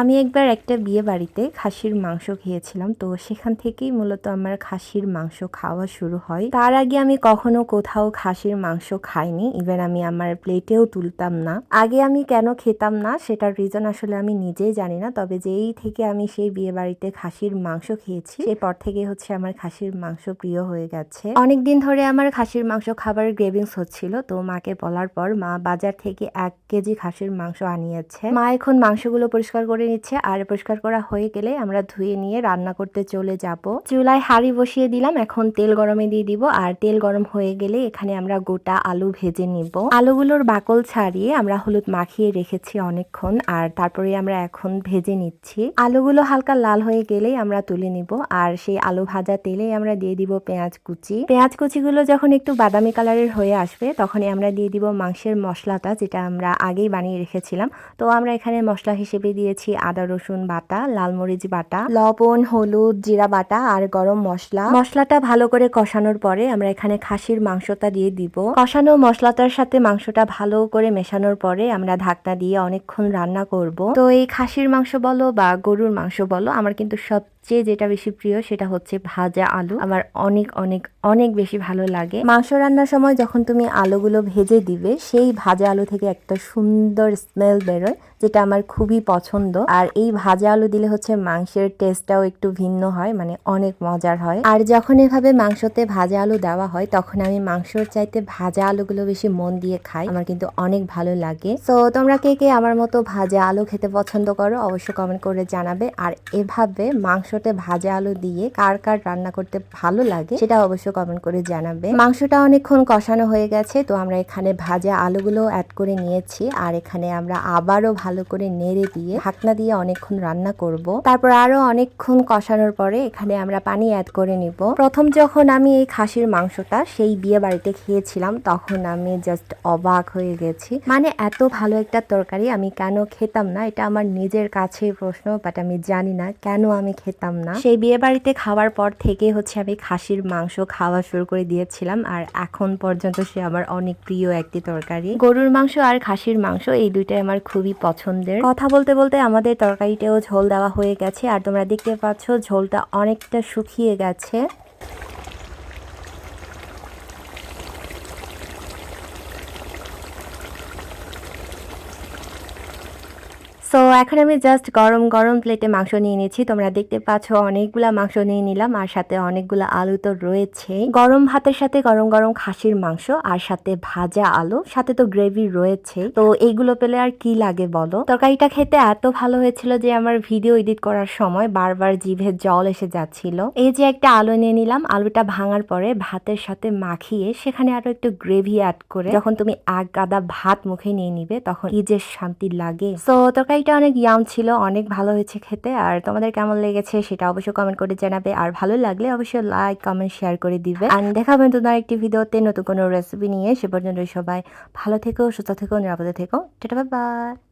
আমি একবার একটা বিয়ে বাড়িতে খাসির মাংস খেয়েছিলাম, তো সেখান থেকেই মূলত আমার খাসির মাংস খাওয়া শুরু হয়। তার আগে আমি কখনো কোথাও খাসির মাংস খাইনি ইভেন আমি আমার প্লেটেও তুলতাম না। আগে আমি কেন খেতাম না, সেটার রিজন আসলে আমি নিজেই জানি না, তবে যেই থেকে আমি সেই বিয়ে বাড়িতে খাসির মাংস খেয়েছি এরপর থেকে হচ্ছে আমার খাসির মাংস প্রিয় হয়ে গেছে। অনেক দিন ধরে আমার খাসির মাংস খাবার গ্রেভিংস হচ্ছিল, তো মাকে বলার পর মা বাজার থেকে এক কেজি খাসির মাংস আনিয়েছে। মা এখন মাংসগুলো পরিষ্কার করে নিচ্ছে। আর পরিষ্কার করা হয়ে গেলে আমরা ধুয়ে নিয়ে রান্না করতে চলে যাব। চুলায় হাঁড়ি বসিয়ে দিলাম। এখন তেল গরমে দিয়ে দিব। আর তেল গরম হয়ে গেলে এখানে আমরা গোটা আলু ভেজে নিব। আলুগুলোর বাকল ছাড়িয়ে আমরা হলুদ মাখিয়ে রেখেছি অনেকক্ষণ। আর তারপরে আমরা এখন ভেজে নিচ্ছি। আলুগুলো হালকা লাল হয়ে গেলেই আমরা তুলে নিব। আর সেই আলু ভাজা তেলেই আমরা দিয়ে দিব পেঁয়াজ কুচি। পেঁয়াজ কুচিগুলো যখন একটু বাদামি কালারের হয়ে আসবে, তখনই আমরা দিয়ে দিব মাংসের মশলাটা, যেটা আমরা আগেই বানিয়ে রেখেছিলাম। তো আমরা এখানে মশলা হিসেবে দিয়েছি আদা, রসুন বাটা, লাল মরিচ বাটা, লবণ, হলুদ, জিরা বাটা আর গরম মশলা। মশলাটা ভালো করে কষানোর পরে আমরা এখানে খাসির মাংসটা দিয়ে দিব। কষানো মশলাটার সাথে মাংসটা ভালো করে মেশানোর পরে আমরা ঢাকনা দিয়ে অনেকক্ষণ রান্না করব। তো এই খাসির মাংস বলো বা গরুর মাংস বলো, আমার কিন্তু সবচেয়ে যেটা বেশি প্রিয় সেটা হচ্ছে ভাজা আলু। আমার অনেক অনেক অনেক বেশি ভালো লাগে। মাংস রান্নার সময় যখন তুমি আলুগুলো ভেজে দিবে, সেই ভাজা আলু থেকে একটা সুন্দর স্মেল বেরোয়, যেটা আমার খুবই পছন্দ। আর এই ভাজা আলু দিলে হচ্ছে মাংসের টেস্টটাও একটু ভিন্ন হয় মানে অনেক মজার হয়। আর যখন এভাবে মাংসতে ভাজা আলু দেওয়া হয়, তখন আমি মাংসর চাইতে ভাজা আলুগুলো বেশি মন দিয়ে খাই। আমার কিন্তু অনেক ভালো লাগে। তো তোমরা কে কে আমার মতো ভাজা আলু খেতে পছন্দ করো, অবশ্যই কমেন্ট করে জানাবে। আর এভাবে মাংসতে ভাজা আলু দিয়ে কার কার রান্না করতে ভালো লাগে সেটা অবশ্যই কমেন্ট করে জানাবে। মাংসটা অনেকক্ষণ কষানো হয়ে গেছে, তো আমরা এখানে ভাজা আলুগুলো অ্যাড করে নিয়েছি আর এখানে আমরা আবারও ভালো করে নেড়ে দিয়ে ঢাকনা দিয়ে অনেকক্ষণ রান্না করব। তারপর আরও অনেকক্ষণ কষানোর পরে এখানে আমরা পানি অ্যাড করে নিব। প্রথম যখন আমি এই খাসির মাংসটা সেই বিয়ে বাড়িতে খেয়েছিলাম, তখন আমি জাস্ট অবাক হয়ে গেছি। মানে এত ভালো একটা তরকারি আমি কেন খেতাম না? এটা আমার নিজের কাছে প্রশ্ন বাট আমি জানি না কেন আমি খেতাম না। সেই বিয়ে বাড়িতে খাওয়ার পর থেকে হচ্ছে আমি খাসির মাংস খাওয়া শুরু করে দিয়েছিলাম আর এখন পর্যন্ত সে আমার অনেক প্রিয় একটি তরকারি। গরুর মাংস আর খাসির মাংস এই দুইটাই আমার খুবই পছন্দের। কথা বলতে বলতে আমাদের তরকারিটাও ঝোল দেওয়া হয়ে গেছে আর তোমরা দেখতে পাচ্ছ ঝোলটা অনেকটা শুকিয়ে গেছে। সো এখন আমি জাস্ট গরম গরম প্লেটে মাংস নিয়ে নিয়েছি তোমরা দেখতে পাচ্ছ অনেকগুলা মাংস নিয়ে নিলাম, আর সাথে অনেকগুলো আলু তো রয়েছে গরম ভাতের সাথে গরম গরম খাসির মাংস, আর সাথে ভাজা আলু, সাথে তো গ্রেভি রয়েছে তো এইগুলো পেলে আর কি লাগে বলো? তরকারিটা খেতে এত ভালো হয়েছিল যে আমার ভিডিও এডিট করার সময় বারবার জিভে জল এসে যাচ্ছিল। এই যে একটা আলু নিয়ে নিলাম, আলুটা ভাঙার পরে ভাতের সাথে মাখিয়ে সেখানে আরও একটু গ্রেভি অ্যাড করে, যখন তুমি এক গাদা ভাত মুখে নিয়ে নিবে, তখন কি যে শান্তি লাগে। তো তরকারিটা অনেক ইয়াম ছিল, অনেক ভালো হয়েছে খেতে। আর তোমাদের কেমন লেগেছে সেটা অবশ্যই কমেন্ট করে জানাবে। আর ভালো লাগলে অবশ্যই লাইক কমেন্ট শেয়ার করে দিবে। আর দেখাবেন তোমার একটি ভিডিওতে, নতুন কোনো রেসিপি নিয়ে। সে পর্যন্ত সবাই ভালো থেকো, সুস্থ থেকো, নিরাপদে থেকো। Tata bye